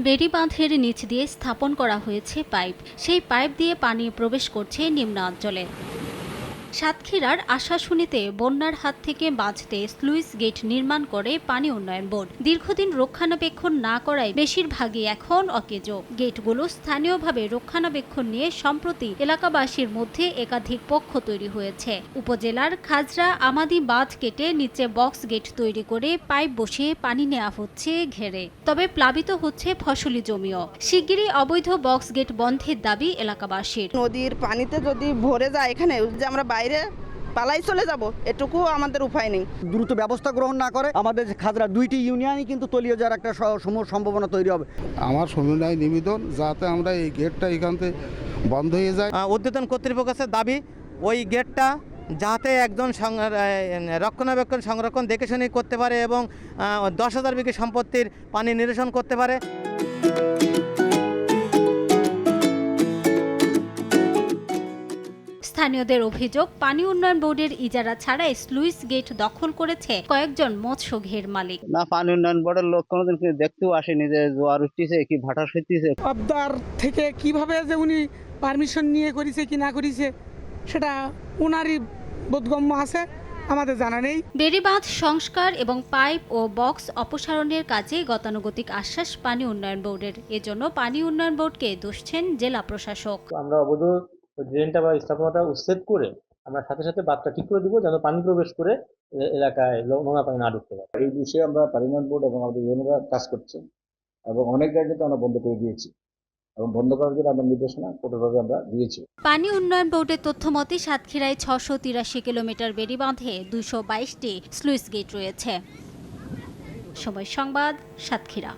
বেড়ি বাঁধের নিচ দিয়ে স্থাপন করা হয়েছে পাইপ। সেই পাইপ দিয়ে পানি প্রবেশ করছে নিম্নাঞ্চলে। সাতক্ষীরার আশাশুনিতে বন্যার হাত থেকে বাঁচতে স্লুইস গেট নির্মাণ করে পানি উন্নয়ন বোর্ড। দীর্ঘদিন রক্ষণাবেক্ষণ না করায় বেশিরভাগই এখন অকেজো। গেটগুলো স্থানীয়ভাবে রক্ষণাবেক্ষণ নিয়ে সম্প্রতি এলাকাবাসীর মধ্যে একাধিক পক্ষ তৈরি হয়েছে। উপজেলার খাজরা আমাদি বাঁধ কেটে নিচে বক্স গেট তৈরি করে পাইপ বসিয়ে পানি নেওয়া হচ্ছে ঘেরে। তবে প্লাবিত হচ্ছে ফসলি জমিও। শিগগিরই অবৈধ বক্স গেট বন্ধের দাবি এলাকাবাসীর। নদীর পানিতে যদি ভরে যায়, এখানে যে আমরা বাইরে পালাই চলে যাব এটুকু আমাদের উপায় নেই। দ্রুত ব্যবস্থা গ্রহণ না করে আমাদের খাজরা দুইটি ইউনিয়নই কিন্তু তলিয়ে যাওয়ার একটা সম- সম্ভাবনা তৈরি হবে। আমার সমন্বয় নিবেদন যাতে আমরা এই গেটটা এখান থেকে বন্ধ হয়ে যায়। ঊর্ধ্বতন কর্তৃপক্ষের দাবি ওই গেটটা যাতে একজন রক্ষণাবেক্ষণ সংরক্ষণ দেখে শুনে করতে পারে এবং দশ হাজার বিঘে সম্পত্তির পানি নিরসন করতে পারে। স্থানীয়দের অভিযোগ পানি উন্নয়ন বোর্ডের ইজারা ছাড়াই স্লুইস গেট দখল করেছে কয়েকজন মৎস্য ঘের মালিক। না পানি উন্নয়ন বোর্ডের লোক কোনোদিন কি দেখতেও আসেনি যে জোয়ার উঠতেছে কি ভাটা সইতেছে। আবদার থেকে কীভাবে যে উনি পারমিশন নিয়ে করেছে কি না করেছে সেটা ওনারই বোধগম্য আছে আমাদের জানা নেই। বেড়িবাঁধ সংস্কার এবং পাইপ ও বক্স অপসারণের কাজে গতানুগতিক আশ্বাস পানি উন্নয়ন বোর্ডের। এজন্য পানি উন্নয়ন বোর্ডকে দুষছেন জেলা প্রশাসক। আমরা অবৈধ ড্রেনটা বা স্থাপনাটা উচ্ছেদ করে আমরা সাথে সাথে বাঁধটা ঠিক করে দিব যেন পানি প্রবেশ করে এলাকায় নোংরা পানি না ঢুকতে পারে। এই বিষয়ে আমরা পারিমাণ বোর্ড এবং আমাদের ইউনিয়নরা কাজ করছে এবং অনেক জায়গায় কিন্তু আমরা বন্ধ করে দিয়েছি এবং বন্ধ করার জন্য আমরা নির্দেশনা কঠোরভাবে আমরা দিয়েছি। পানি উন্নয়ন বোর্ডের তথ্য মতে সাতক্ষীরায় ছশো তিরাশি কিলোমিটার বেড়ি বাঁধে দুশো বাইশটি স্লুইস গেট রয়েছে। সময় সংবাদ সাতক্ষীরা।